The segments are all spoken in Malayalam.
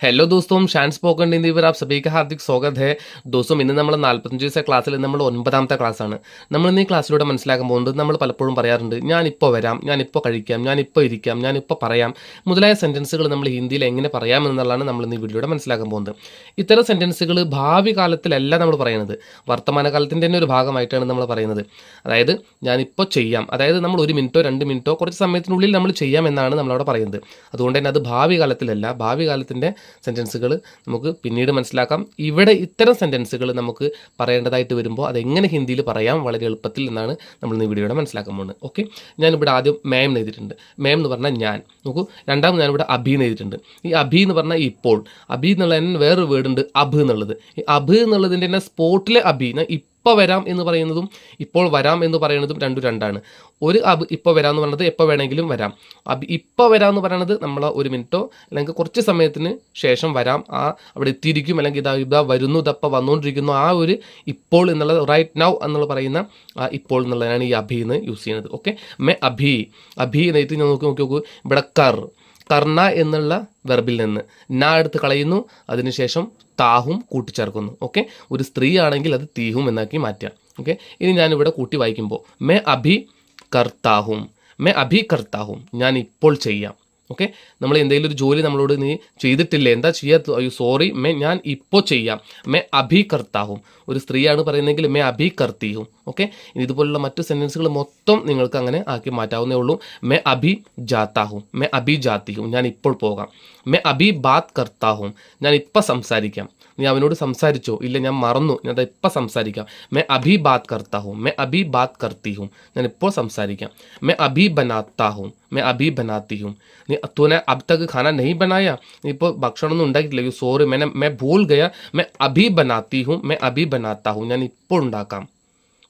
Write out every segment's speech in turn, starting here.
हेलो दोस्तों ഷാൻ സ്പോക്കൺ हिंदी पर आप सभी का हार्दिक स्वागत है दोस्तों ഇന്ന് നമ്മൾ നാൽപ്പത്തഞ്ച് ദിവസത്തെ ക്ലാസ്സിൽ നമ്മൾ ഒൻപതാമത്തെ ക്ലാസ്സാണ് നമ്മൾ ഇന്ന് ഈ ക്ലാസ്സിലൂടെ മനസ്സിലാക്കാൻ പോകുന്നത് നമ്മൾ പലപ്പോഴും പറയാറുണ്ട് ഞാനിപ്പോൾ വരാം ഞാനിപ്പോൾ കഴിക്കാം ഞാനിപ്പോൾ ഇരിക്കാം ഞാനിപ്പോൾ പറയാം മുതലായ സെൻറ്റൻസുകൾ നമ്മൾ ഹിന്ദിയിൽ എങ്ങനെ പറയാം എന്നുള്ളതാണ് നമ്മൾ ഇന്ന് ഈ വീഡിയോയുടെ മനസ്സിലാക്കാൻ പോകുന്നത് ഇത്തരം സെൻറ്റൻസുകൾ ഭാവി കാലത്തിലല്ല നമ്മൾ പറയുന്നത് വർത്തമാനകാലത്തിൻ്റെ തന്നെ ഒരു ഭാഗമായിട്ടാണ് നമ്മൾ പറയുന്നത് അതായത് ഞാനിപ്പോൾ ചെയ്യാം അതായത് നമ്മൾ ഒരു മിനിറ്റോ രണ്ട് മിനിറ്റോ കുറച്ച് സമയത്തിനുള്ളിൽ നമ്മൾ ചെയ്യാം എന്നാണ് നമ്മളവിടെ പറയുന്നത് അതുകൊണ്ട് തന്നെ അത് ഭാവി കാലത്തിലല്ല ഭാവി കാലത്തിൻ്റെ സെന്റൻസുകൾ നമുക്ക് പിന്നീട് മനസ്സിലാക്കാം. ഇവിടെ ഇത്തരം സെന്റൻസുകൾ നമുക്ക് പറയേണ്ടതായിട്ട് വരുമ്പോൾ അതെങ്ങനെ ഹിന്ദിയിൽ പറയാം വളരെ എളുപ്പത്തിൽ എന്നാണ് നമ്മൾ ഈ വീഡിയോയുടെ മനസ്സിലാക്കാൻ പോകുന്നത്. ഓക്കെ ഞാനിവിടെ ആദ്യം മേം എഴുതിയിട്ടുണ്ട്. മേം എന്ന് പറഞ്ഞാൽ ഞാൻ. നോക്കൂ രണ്ടാമത് ഞാനിവിടെ അഭി എന്ന് എഴുതിയിട്ടുണ്ട്. ഈ അഭി എന്ന് പറഞ്ഞാൽ ഇപ്പോൾ. അഭി എന്നുള്ളതിന് വേറൊരു വേർഡുണ്ട് അഭ് എന്നുള്ളത്. ഈ അഭ് എന്നുള്ളതിന്റെ തന്നെ സ്പോട്ടിലെ അഭി ഞാൻ ഇപ്പോൾ വരാം എന്ന് പറയുന്നതും ഇപ്പോൾ വരാം എന്ന് പറയുന്നതും രണ്ടും രണ്ടാണ്. ഒരു അബ് ഇപ്പോൾ വരാം എന്ന് പറയുന്നത് എപ്പോൾ വേണമെങ്കിലും വരാം. അബ് ഇപ്പോൾ വരാം എന്ന് പറയുന്നത് നമ്മൾ ഒരു മിനിറ്റോ അല്ലെങ്കിൽ കുറച്ച് സമയത്തിന് ശേഷം വരാം. ആ അവിടെ എത്തിയിരിക്കും അല്ലെങ്കിൽ ഇതാ ഇതാ വരുന്നു ഇതപ്പോൾ വന്നുകൊണ്ടിരിക്കുന്നു ആ ഒരു ഇപ്പോൾ എന്നുള്ളത് റൈറ്റ് നൗ എന്നുള്ള പറയുന്ന ആ ഇപ്പോൾ എന്നുള്ളതാണ് ഈ അഭി എന്ന് യൂസ് ചെയ്യുന്നത്. ഓക്കെ മെ അഭി. അഭി എന്ന് എഴുതി നോക്കി നോക്കി നോക്കൂ. ഇവിടെ കർ. കർണ എന്നുള്ള വെർബിൽ നിന്ന്. ന എടുത്ത് കളയുന്നു അതിനുശേഷം താഹും കൂട്ടിച്ചേർക്കുന്നു. ഓക്കെ ഒരു സ്ത്രീ ആണെങ്കിൽ അത് തീഹും എന്നാക്കി മാറ്റാം. ഓക്കെ ഇനി ഞാനിവിടെ കൂട്ടി വായിക്കുമ്പോൾ മേ അഭി കർത്താഹും മേ അഭി കർത്താഹും ഞാൻ ഇപ്പോൾ ചെയ്യാം. ഓക്കെ? നമ്മൾ എന്തെങ്കിലും ഒരു ജോലി നമ്മളോട് നീ ചെയ്തിട്ടില്ലേ? എന്താ ചെയ്യാത്ത അയ്യോ സോറി. മേ ഞാൻ ഇപ്പോൾ ചെയ്യാം. മേ അഭി കർത്താവും ഒരു സ്ത്രീയാണ് പറയുന്നതെങ്കിൽ മേ അഭി കർത്തിയും ഓക്കെ ഇതുപോലുള്ള മറ്റു സെന്റൻസുകൾ മൊത്തം നിങ്ങൾക്ക് അങ്ങനെ ആക്കി മാറ്റാവുന്നേ ഉള്ളൂ. മേ അഭി ജാത്താഹും മേ അഭി ജാത്തിയും ഞാൻ ഇപ്പോൾ പോകാം. മേ അഭി ബാത് കർത്താഹും ഞാൻ ഇപ്പം സംസാരിക്കാം. നീ അവനോട് സംസാരിച്ചോ? ഇല്ല ഞാൻ മറന്നു. ഞാൻ അത് ഇപ്പം സംസാരിക്കാം. മേ അഭി ബാത് കർത്താഹും മേ അഭി ബാത് കർത്തിയും ഞാൻ ഇപ്പോൾ സംസാരിക്കാം. മേ അഭി ബനാത്താഹും മേ അഭി ബനാത്തിയും നീ തൂനെ അബ് തക്ക് ഖാന നെയ് ബനായ ഇപ്പോൾ ഭക്ഷണമൊന്നും ഉണ്ടാക്കിയിട്ടില്ല സോറി മേനെ മേ ഭൂൽ ഗയ മേ അഭി ബനാത്തി ഹും മേ അഭി ബനാത്താ ഹും ഞാൻ ഇപ്പോൾ ഉണ്ടാക്കാം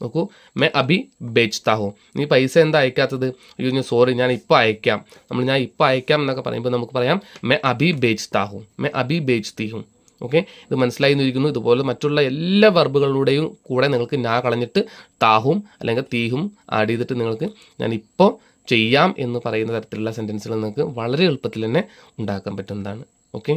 നോക്കൂ മേ അഭി ഹോ നീ പൈസ എന്താ അയക്കാത്തത് അയ്യോ ഞാൻ സോറി ഞാൻ ഇപ്പോൾ അയക്കാം നമ്മൾ ഞാൻ ഇപ്പോൾ അയക്കാം എന്നൊക്കെ പറയുമ്പോൾ നമുക്ക് പറയാം മേ അഭി ഹോ മേ അഭി ഹും ഓക്കെ ഇത് മനസ്സിലായി എന്നിരിക്കുന്നു ഇതുപോലെ മറ്റുള്ള എല്ലാ വർബുകളുടെയും കൂടെ നിങ്ങൾക്ക് ഞാ കളഞ്ഞിട്ട് താഹും അല്ലെങ്കിൽ തീഹും ആഡ് ചെയ്തിട്ട് നിങ്ങൾക്ക് ഞാൻ ഇപ്പോൾ ചെയ്യാം എന്ന് പറയുന്ന തരത്തിലുള്ള സെന്റൻസുകൾ നിങ്ങൾക്ക് വളരെ എളുപ്പത്തിൽ തന്നെ ഉണ്ടാക്കാൻ പറ്റുന്നതാണ്. ഓക്കെ